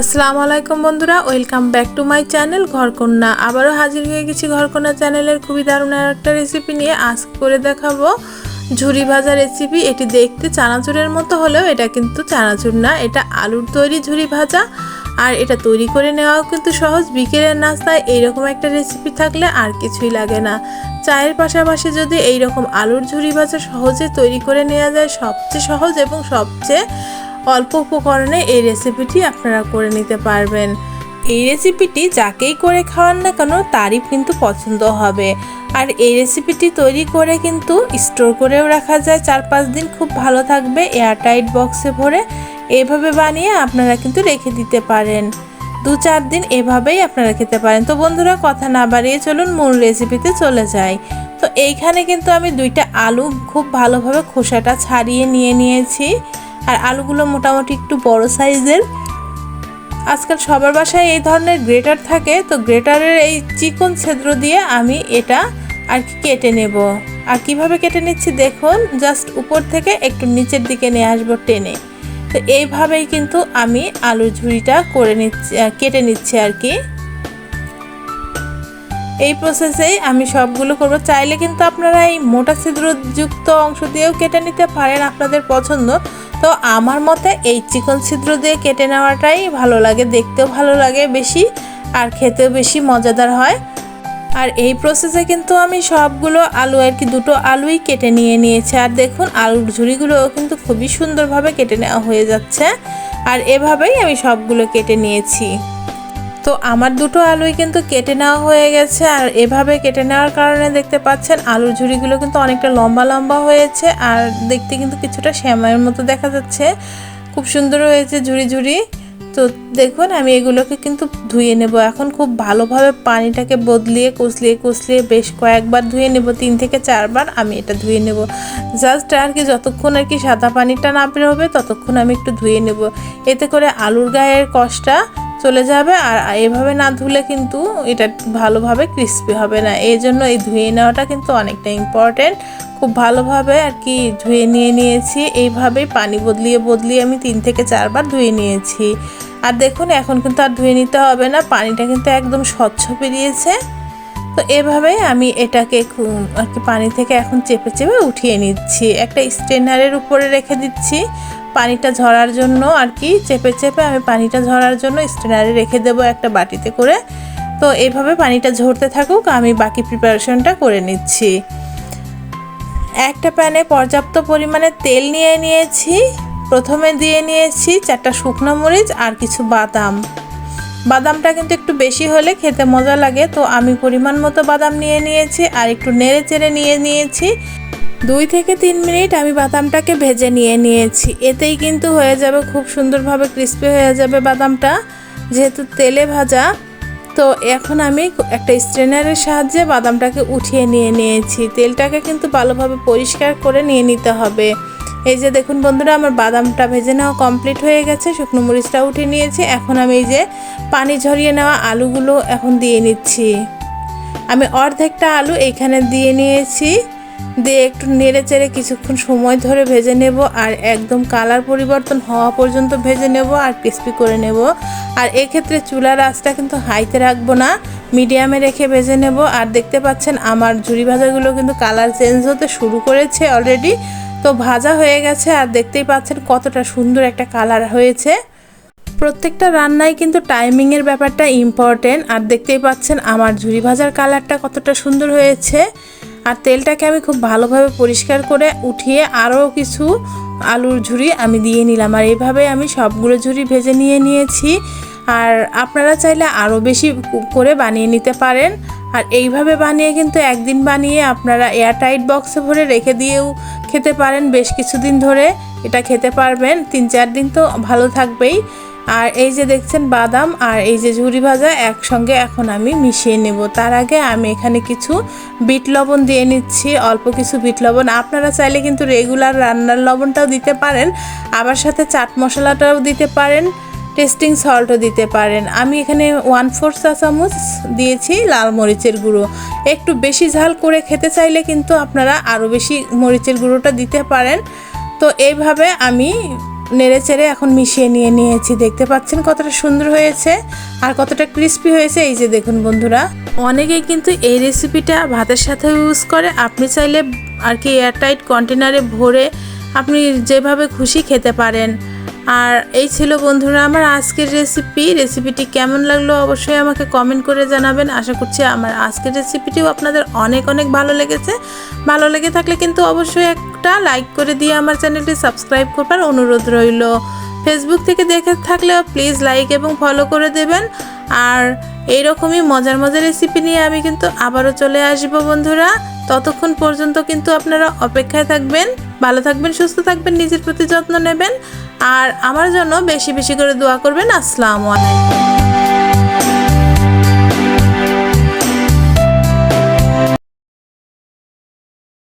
আসসালামু আলাইকুম বন্ধুরা, welcome back to my channel Gharkanya. আবারও হাজির হয়ে গেছি ঘরকন্যা চ্যানেলের খুবই দারুণ একটা রেসিপি নিয়ে। আজ করে দেখাবো ঝুরি ভাজা রেসিপি এটি দেখতে চানাচুরের মতো হলেও এটা কিন্তু চানাচুর না, এটা আলুর তৈরি ঝুরি ভাজা। আর এটা তৈরি করে নেওয়াও কিন্তু সহজ, বিকেলের নাস্তায় এইরকম একটা রেসিপি থাকলে আর কিছুই লাগে না। চায়ের পাশাপাশি যদি এইরকম আলুর ঝুরি ভাজা সহজে তৈরি করে নেওয়া যায়, সবচেয়ে সহজ এবং সবচেয়ে অল্প উপকরণে এই রেসিপিটি আপনারা করে নিতে পারবেন। এই রেসিপিটি যাকেই করে খাওয়ান না কেন, তারই কিন্তু পছন্দ হবে। আর এই রেসিপিটি তৈরি করে কিন্তু স্টোর করেও রাখা যায়। চার পাঁচ দিন খুব ভালো থাকবে এয়ারটাইট বক্সে ভরে। এভাবে বানিয়ে আপনারা কিন্তু রেখে দিতে পারেন। দু চার দিন এভাবেই আপনারা খেতে পারেন। তো বন্ধুরা, কথা না বাড়িয়ে চলুন, মূল রেসিপিতে চলে যাই। তো এইখানে কিন্তু আমি দুইটা আলু খুব ভালোভাবে খোসাটা ছাড়িয়ে নিয়ে নিয়েছি। আর আলুগুলো মোটামুটি একটু বড় সাইজের। আজকাল সবার বাসায় এই ধরনের গ্রেটার থাকে, তো গ্রেটারের এই চিকন ছিদ্র দিয়ে আমি এটা আর কি কেটে নেব। আর কীভাবে কেটে নিচ্ছি দেখুন, জাস্ট উপর থেকে একটু নিচের দিকে নিয়ে আসব টেনে। তো এইভাবেই কিন্তু আমি আলু ঝুড়িটা করে নিচ্ছি কেটে নিচ্ছি আর কি। এই প্রসেসেই আমি সবগুলো করব। চাইলে কিন্তু আপনারা এই মোটা ছিদ্রযুক্ত অংশ দিয়েও কেটে নিতে পারেন আপনাদের পছন্দ। তো আমার মতে এই চিকন ছিদ্র দিয়ে কেটে নেওয়াটাই ভালো লাগে, দেখতেও ভালো লাগে বেশি আর খেতেও বেশি মজাদার হয়। আর এই প্রসেসে কিন্তু আমি সবগুলো আলু আর কি দুটো আলুই কেটে নিয়ে নিয়েছি। আর দেখুন আলুর ঝুড়িগুলোও কিন্তু খুবই সুন্দরভাবে কেটে নেওয়া হয়ে যাচ্ছে। আর এভাবেই আমি সবগুলো কেটে নিয়েছি। তো আমার দুটো আলুই কিন্তু কেটে নেওয়া হয়ে গেছে আর এভাবে কেটে নেওয়ার কারণে দেখতে পাচ্ছেন আলুর ঝুড়িগুলো কিন্তু অনেকটা লম্বা লম্বা হয়েছে আর দেখতে কিন্তু কিছুটা শ্যামাইয়ের মতো দেখা যাচ্ছে। খুব সুন্দর হয়েছে ঝুড়ি ঝুড়ি। তো দেখুন আমি এগুলোকে কিন্তু ধুয়ে নেব। এখন খুব ভালোভাবে পানিটাকে বদলিয়ে কুচলিয়ে কুচলিয়ে বেশ কয়েকবার ধুয়ে নেব, তিন থেকে চারবার আমি এটা ধুয়ে নেব। জাস্ট আর কি যতক্ষণ আর কি সাদা পানিটা না বেরোবে ততক্ষণ আমি একটু ধুয়ে নেব। এতে করে আলুর গায়ের কষটা চলে যাবে আর এভাবে না ধুলে কিন্তু এটা ভালোভাবে ক্রিস্পি হবে না। এই জন্য এই ধুয়ে নেওয়াটা কিন্তু অনেকটা ইম্পর্টেন্ট খুব ভালোভাবে আর কি ধুয়ে নিয়ে নিয়েছি। এইভাবেই পানি বদলিয়ে বদলিয়ে আমি তিন থেকে চারবার ধুয়ে নিয়েছি। আর দেখুন, এখন কিন্তু আর ধুয়ে নিতে হবে না। পানিটা কিন্তু একদম স্বচ্ছ বেরিয়েছে। তো এভাবেই আমি এটাকে আর কি পানি থেকে এখন চেপে চেপে উঠিয়ে নিচ্ছি। একটা স্ট্রেনারের উপরে রেখে দিচ্ছি। পানিটা ঝরার জন্য আর কি, চেপে চেপে আমি পানিটা ঝরার জন্য স্ট্রেনারে রেখে দেবো একটা বাটিতে করে। তো এইভাবে পানিটা ঝরতে থাকুক, আমি বাকি প্রিপারেশনটা করে নিচ্ছি। একটা প্যানে পর্যাপ্ত পরিমাণে তেল নিয়ে নিয়েছি, প্রথমে দিয়ে নিয়েছি চারটা শুকনো মরিচ আর কিছু বাদাম। বাদামটা কিন্তু একটু বেশি হলে খেতে মজা লাগে, তো আমি পরিমাণ মতো বাদাম নিয়ে নিয়েছি আর একটু নেড়ে চেড়ে নিয়ে নিয়েছি। দুই থেকে তিন মিনিট আমি বাদামটাকে ভেজে নিয়ে নিয়েছি। এতেই কিন্তু হয়ে যাবে খুব সুন্দরভাবে ক্রিস্পি হয়ে যাবে বাদামটা। যেহেতু তেলে ভাজা, তো এখন আমি একটা স্ট্রেনারের সাহায্যে বাদামটাকে উঠিয়ে নিয়ে নিয়েছি। তেলটাকে কিন্তু ভালোভাবে পরিষ্কার করে নিয়ে নিতে হবে। এই যে দেখুন বন্ধুরা, আমার বাদামটা ভেজে নেওয়া কমপ্লিট হয়ে গেছে, শুকনো মরিচটা উঠিয়ে নিয়েছি। এখন আমি এই যে পানি ঝরিয়ে নেওয়া আলুগুলো এখন দিয়ে নিচ্ছি। আমি অর্ধেকটা আলু এইখানে দিয়ে নিয়েছি। দিয়ে একটু নেড়ে চেড়ে কিছুক্ষণ সময় ধরে ভেজে নেব আর একদম কালার পরিবর্তন হওয়া পর্যন্ত ভেজে নেব আর ক্রিস্পি করে নেব। আর এক্ষেত্রে চুলার আঁচটা কিন্তু হাইতে রাখব না, মিডিয়ামে রেখে ভেজে নেব। আর দেখতে পাচ্ছেন আমার ঝুড়ি ভাজাগুলো কিন্তু কালার চেঞ্জ হতে শুরু করেছে অলরেডি তো ভাজা হয়ে গেছে আর দেখতেই পাচ্ছেন কতটা সুন্দর একটা কালার হয়েছে। প্রত্যেকটা রান্নায় কিন্তু টাইমিংয়ের ব্যাপারটা ইম্পর্টেন্ট আর দেখতেই পাচ্ছেন আমার ঝুড়ি ভাজার কালারটা কতটা সুন্দর হয়েছে। আর তেলটাকে আমি খুব ভালোভাবে পরিষ্কার করে উঠিয়ে আরও কিছু আলুর ঝুড়ি আমি দিয়ে নিলাম। আর এইভাবে আমি সবগুলো ঝুড়ি ভেজে নিয়ে নিয়েছি। আর আপনারা চাইলে আরও বেশি করে বানিয়ে নিতে পারেন। আর এইভাবে বানিয়ে কিন্তু একদিন বানিয়ে আপনারা এয়ারটাইট বক্সে ভরে রেখে দিয়েও খেতে পারেন। বেশ কিছুদিন ধরে এটা খেতে পারবেন। তিন চার দিন তো ভালো থাকবেই। আর এই যে দেখছেন বাদাম আর এই যে ঝুরি ভাজা একসঙ্গে এখন আমি মিশিয়ে নেব। তার আগে আমি এখানে কিছু বিট লবণ দিয়ে নিচ্ছি, অল্প কিছু বিট লবণ। আপনারা চাইলে কিন্তু রেগুলার রান্নার লবণটাও দিতে পারেন, আবার সাথে চাট মশলাটাও দিতে পারেন, টেস্টিং সল্টও দিতে পারেন। আমি এখানে ওয়ান ফোর চা চামচ দিয়েছি লাল মরিচের গুঁড়ো। একটু বেশি ঝাল করে খেতে চাইলে কিন্তু আপনারা আরও বেশি মরিচের গুঁড়োটা দিতে পারেন। তো এইভাবে আমি নেড়ে চেড়ে এখন মিশিয়ে নিয়ে নিয়েছি। দেখতে পাচ্ছেন কতটা সুন্দর হয়েছে আর কতটা ক্রিস্পি হয়েছে। এই যে দেখুন বন্ধুরা, অনেকেই কিন্তু এই রেসিপিটা ভাতের সাথে ইউজ করে। আপনি চাইলে আর কি এয়ারটাইট কন্টেনারে ভরে আপনি যেভাবে খুশি খেতে পারেন। আর এই ছিল বন্ধুরা আমার আজকের রেসিপি রেসিপিটি কেমন লাগল অবশ্যই আমাকে কমেন্ট করে জানাবেন। আশা করছি আমার আজকের রেসিপিটিও আপনাদের অনেক অনেক ভালো লেগেছে। ভালো লেগে থাকলে কিন্তু অবশ্যই একটা লাইক করে দিয়ে আমার চ্যানেলটি সাবস্ক্রাইব করবার অনুরোধ রইল। ফেসবুক থেকে দেখে থাকলে প্লিজ লাইক এবং ফলো করে দেবেন। আর এইরকমই মজার মজার রেসিপি নিয়ে আমি কিন্তু আবারও চলে আসব বন্ধুরা। ততক্ষণ পর্যন্ত কিন্তু আপনারা অপেক্ষায় থাকবেন, ভালো থাকবেন, সুস্থ থাকবেন, নিজের প্রতি যত্ন নেবেন। আর আমার জন্য বেশি বেশি করে দোয়া করবেন। আসসালামু আলাইকুম।